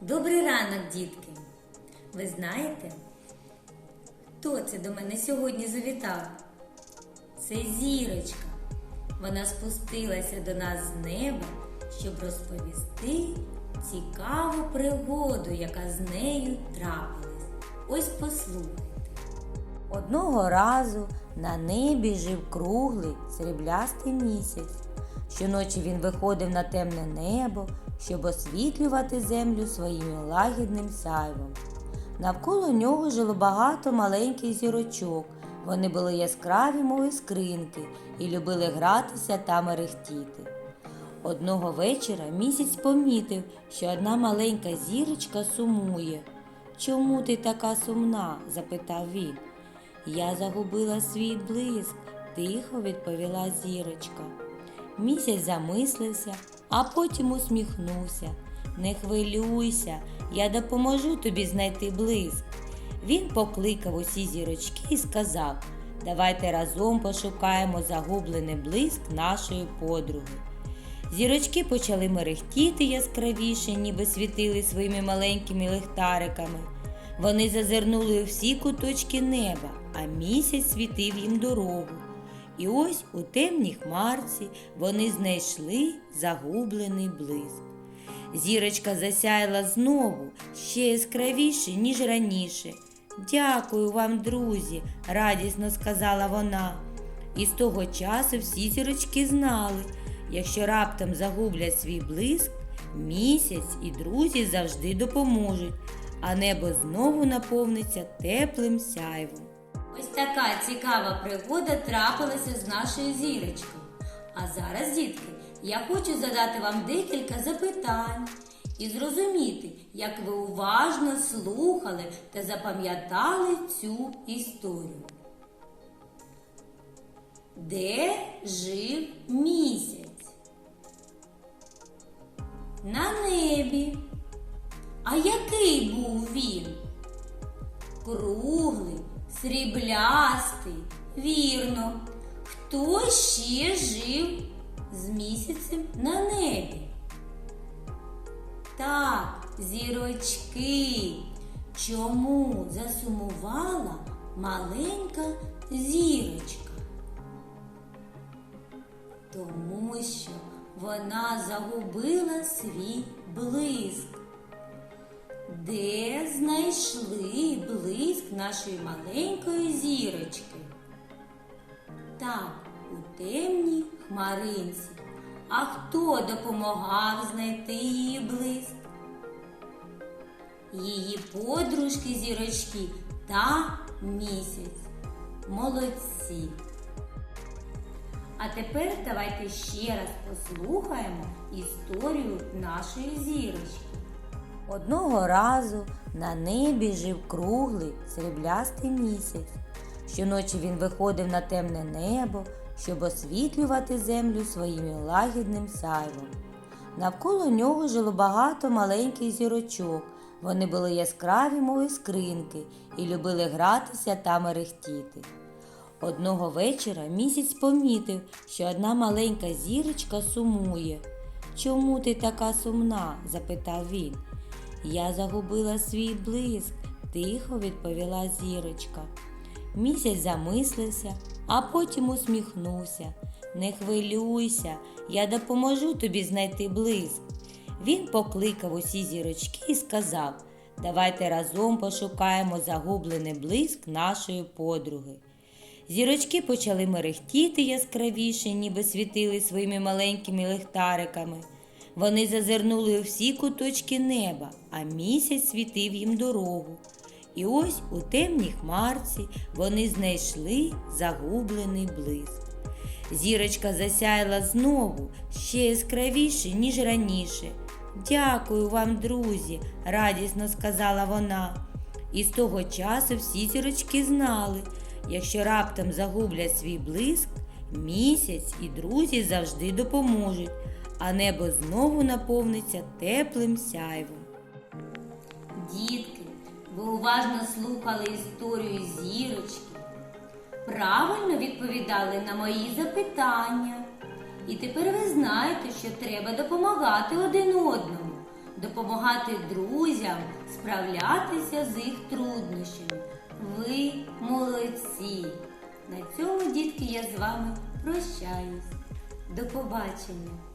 Добрий ранок, дітки! Ви знаєте, хто це до мене сьогодні завітав? Це зірочка. Вона спустилася до нас з неба, щоб розповісти цікаву пригоду, яка з нею трапилась. Ось послухайте. Одного разу на небі жив круглий сріблястий місяць. Щоночі він виходив на темне небо, щоб освітлювати землю своїм лагідним сяйвом. Навколо нього жило багато маленьких зірочок. Вони були яскраві, мов іскринки, і любили гратися та мерехтіти. Одного вечора місяць помітив, що одна маленька зірочка сумує. Чому ти така сумна? запитав він. Я загубила свій блиск, тихо відповіла зірочка. Місяць замислився, а потім усміхнувся. Не хвилюйся, я допоможу тобі знайти блиск. Він покликав усі зірочки і сказав: Давайте разом пошукаємо загублений блиск нашої подруги. Зірочки почали мерехтіти яскравіше, ніби світили своїми маленькими лихтариками. Вони зазирнули у всі куточки неба, а місяць світив їм дорогу. І ось у темній хмарці вони знайшли загублений блиск. Зірочка засяяла знову ще яскравіше, ніж раніше. Дякую вам, друзі, радісно сказала вона. І з того часу всі зірочки знали, якщо раптом загублять свій блиск, місяць і друзі завжди допоможуть, а небо знову наповниться теплим сяйвом. Ось така цікава пригода трапилася з нашою зірочкою. А зараз, дітки, я хочу задати вам декілька запитань і зрозуміти, як ви уважно слухали та запам'ятали цю історію. Де жив місяць? На небі. А який був він? Круглий, сріблястий, вірно. Хто ще жив з місяцем на небі? Так, зірочки. Чому засумувала маленька зірочка? Тому що вона загубила свій блиск. Де знайшли блиск нашої маленької зірочки? Так, у темній хмаринці. А хто допомагав знайти її блиск? Її подружки зірочки та місяць. Молодці. А тепер давайте ще раз послухаємо історію нашої зірочки. Одного разу на небі жив круглий сріблястий місяць. Щоночі він виходив на темне небо, щоб освітлювати землю своїм лагідним сяйвом. Навколо нього жило багато маленьких зірочок. Вони були яскраві, мов іскринки, і любили гратися та мерехтіти. Одного вечора місяць помітив, що одна маленька зірочка сумує. Чому ти така сумна? запитав він. Я загубила свій блиск, тихо відповіла зірочка. Місяць замислився, а потім усміхнувся. Не хвилюйся, я допоможу тобі знайти блиск. Він покликав усі зірочки і сказав: Давайте разом пошукаємо загублений блиск нашої подруги. Зірочки почали мерехтіти яскравіше, ніби світили своїми маленькими лихтариками. Вони зазирнули у всі куточки неба, а місяць світив їм дорогу. І ось у темній хмарці вони знайшли загублений блиск. Зірочка засяяла знову ще яскравіше, ніж раніше. Дякую вам, друзі, радісно сказала вона. І з того часу всі зірочки знали, якщо раптом загублять свій блиск, місяць і друзі завжди допоможуть, а небо знову наповниться теплим сяйвом. Дітки, ви уважно слухали історію зірочки, правильно відповідали на мої запитання. І тепер ви знаєте, що треба допомагати один одному. допомагати друзям справлятися з їх труднощами. Ви молодці! На цьому, дітки, я з вами прощаюсь. До побачення!